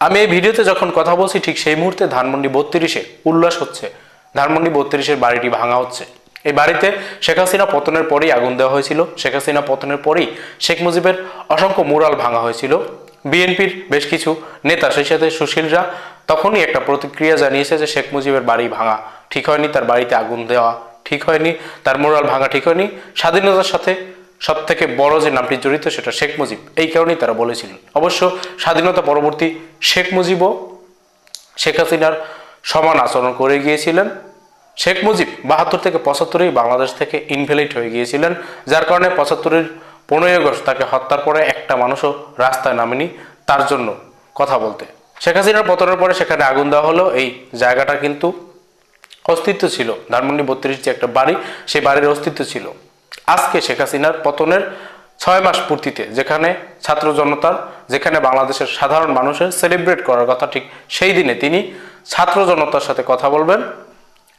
আমি এই ভিডিওতে যখন কথা বলছি, ঠিক সেই মুহূর্তে ধানমন্ডি বত্রিশে উল্লাস হচ্ছে। ধানমন্ডি বত্রিশের বাড়িটি ভাঙা হচ্ছে। এই বাড়িতে শেখ হাসিনা পতনের পরেই আগুন দেওয়া হয়েছিল। শেখ হাসিনা পতনের পরেই শেখ মুজিবের অসংখ্য মুরাল ভাঙা হয়েছিল। বিএনপির বেশ কিছু নেতা, সেই সাথে সুশীলরা তখনই একটা প্রতিক্রিয়া জানিয়েছে যে শেখ মুজিবের বাড়ি ভাঙা ঠিক হয়নি, তার বাড়িতে আগুন দেওয়া ঠিক হয়নি, তার মোরাল ভাঙা ঠিক হয়নি। স্বাধীনতার সাথে সব থেকে বড় যে নামটি জড়িত সেটা শেখ মুজিব। এই কারণেই তারা বলেছিলেন। অবশ্য স্বাধীনতা পরবর্তী শেখ মুজিবও শেখ হাসিনার সমান আচরণ করে গিয়েছিলেন। শেখ মুজিব বাহাত্তর থেকে পঁচাত্তরেই বাংলাদেশ থেকে ইনভ্যালিড হয়ে গিয়েছিলেন, যার কারণে পঁচাত্তরের পনেরোই আগস্ট তাকে হত্যার পরে একটা মানুষও রাস্তায় নামেনি তার জন্য কথা বলতে। শেখ হাসিনার পতনের পরে সেখানে আগুন দেওয়া হলো। এই জায়গাটা কিন্তু অস্তিত্ব ছিল। ধানমন্ডি বত্রিশ যে একটা বাড়ি, সেই বাড়ির অস্তিত্ব ছিল। আজকে শেখ হাসিনার পতনের ছয় মাস পূর্তিতে যেখানে ছাত্র জনতার, যেখানে বাংলাদেশের সাধারণ মানুষের সেলিব্রেট করার কথা ঠিক সেই দিনে তিনি ছাত্র জনতার সাথে কথা বলবেন,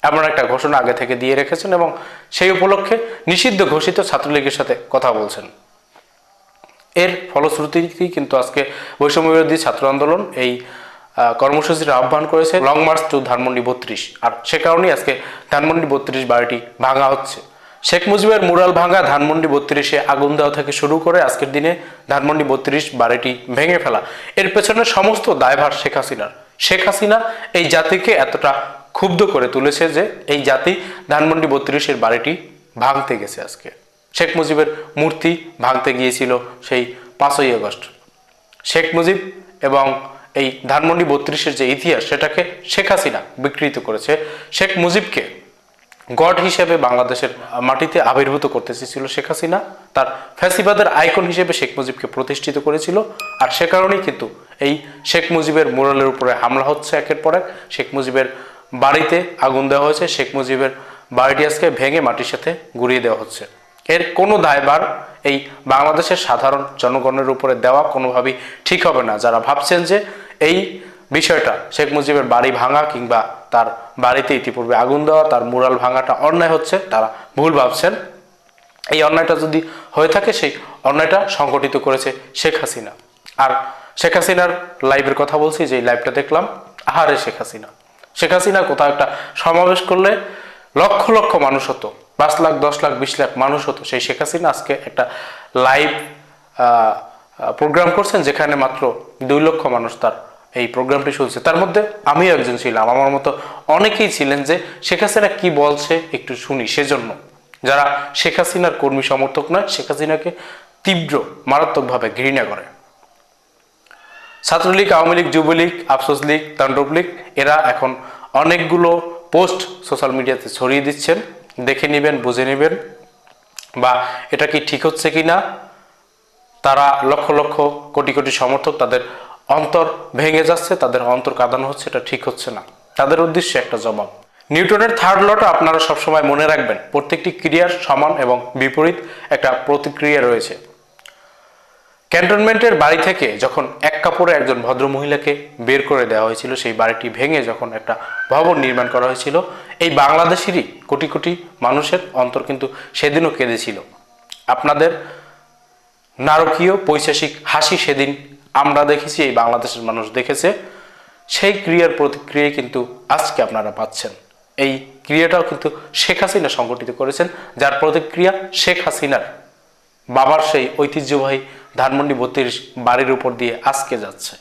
এমন একটা ঘোষণা আগে থেকে দিয়ে রেখেছেন এবং সেই উপলক্ষে নিষিদ্ধ ঘোষিত ছাত্রলীগের সাথে কথা বলছেন। এর ফলশ্রুতিতেই কিন্তু আজকে বৈষম্য বিরোধী ছাত্র আন্দোলন এই কর্মসূচির আহ্বান করেছে। লং মার্চ টু ধানমন্ডি বত্রিশ। আর সে কারণেই আজকে ধানমন্ডি বত্রিশ বাড়িটি ভাঙা হচ্ছে। শেখ মুজিবের মুরাল ভাঙা ধানমন্ডি বত্রিশে আগুন দেওয়া থেকে শুরু করে আজকের দিনে ধানমন্ডি বত্রিশ বাড়িটি ভেঙে ফেলা। এর পেছনে সমস্ত দায়ভার শেখ হাসিনার। শেখ হাসিনা এই জাতিকে এতটা ক্ষুব্ধ করে তুলেছে যে এই জাতি ধানমন্ডি বত্রিশের বাড়িটি ভাঙতে গেছে আজকে। শেখ মুজিবের মূর্তি ভাঙতে গিয়েছিল সেই পাঁচই আগস্ট। শেখ মুজিব এবং এই ধানমন্ডি বত্রিশের যে ইতিহাস, সেটাকে শেখ হাসিনা বিকৃত করেছে। শেখ মুজিবকে গড হিসেবে বাংলাদেশের মাটিতে আবির্ভূত করতে চেয়েছিল শেখ হাসিনা। তার ফ্যাসিবাদের আইকন হিসেবে শেখ মুজিবকে প্রতিষ্ঠিত করেছিল। আর সে কারণেই কিন্তু এই শেখ মুজিবের মোরালের উপরে হামলা হচ্ছে একের পর এক। শেখ মুজিবের বাড়িতে আগুন দেওয়া হয়েছে। শেখ মুজিবের বাড়িটি আজকে ভেঙে মাটির সাথে গুড়িয়ে দেওয়া হচ্ছে। এর কোনো দায়ভার এই বাংলাদেশের সাধারণ জনগণের উপরে দেওয়া কোনোভাবেই ঠিক হবে না। যারা ভাবছেন যে এই বিষয়টা শেখ মুজিবের বাড়ি ভাঙা কিংবা তার বাড়িতে ইতিপূর্বে আগুন দেওয়া, তার মুরাল ভাঙাটা অন্যায় হচ্ছে, তারা ভুল ভাবছেন। এই অন্যায়টা যদি হয়ে থাকে, সেই অন্যায়টা সংগঠিত করেছে শেখ হাসিনা। আর শেখ হাসিনার লাইভের কথা বলছি যে লাইভটা দেখলাম, আহারে শেখ হাসিনা। শেখ হাসিনা কোথাও একটা সমাবেশ করলে লক্ষ লক্ষ মানুষ হতো, পাঁচ লাখ, দশ লাখ, বিশ লাখ মানুষ হতো। সেই শেখ হাসিনা আজকে একটা লাইভ প্রোগ্রাম করছেন, যেখানে মাত্র দুই লক্ষ মানুষ তার এই প্রোগ্রামটি শুনছে তার মধ্যে আমিও একজন ছিলাম। আমার মতো অনেকেই ছিলেন যে শেখ হাসিনা কি বলছে একটু শুনি। সেজন্য যারা শেখ হাসিনার কর্মী সমর্থক নয়, শেখ হাসিনাকে তীব্র, মারাত্মকভাবে ঘৃণা করে। ছাত্রলীগ, আওয়ামী লীগ, যুবলীগ, আফসোস লীগ, তাণ্ডব লীগ, এরা এখন অনেকগুলো পোস্ট সোশ্যাল মিডিয়াতে ছড়িয়ে দিচ্ছেন। দেখে নেবেন, বুঝে নেবেন বা এটা কি ঠিক হচ্ছে কি না তারা লক্ষ লক্ষ কোটি কোটি সমর্থক তাদের অন্তর ভেঙে যাচ্ছে, তাদের অন্তর কাঁদানো হচ্ছে, এটা ঠিক হচ্ছে না। তাদের উদ্দেশ্যে একটা জবাব। নিউটনের থার্ড লটা আপনারা সবসময় মনে রাখবেন, প্রত্যেকটি ক্রিয়ার সমান এবং বিপরীত একটা প্রতিক্রিয়া রয়েছে। ক্যান্টনমেন্টের বাড়ি থেকে যখন এক কাপড়ে একজন ভদ্র মহিলাকে বের করে দেওয়া হয়েছিল, সেই বাড়িটি ভেঙে যখন একটা ভবন নির্মাণ করা হয়েছিল, এই বাংলাদেশেরই কোটি কোটি মানুষের অন্তর কিন্তু সেদিনও কেঁদেছিল। আপনাদের নারকীয় পৈশাসিক হাসি সেদিন আমরা দেখেছি, এই বাংলাদেশের মানুষ দেখেছে, সেই ক্রিয়ার প্রতিক্রিয়া কিন্তু আজকে আপনারা পাচ্ছেন। এই ক্রিয়াটাও কিন্তু শেখ হাসিনা সংগঠিত করেছেন, যার প্রতিক্রিয়া শেখ হাসিনার বাবার সেই ঐতিহ্যবাহী ধানমন্ডি বত্রিশ বাড়ির উপর দিয়ে আজকে যাচ্ছে।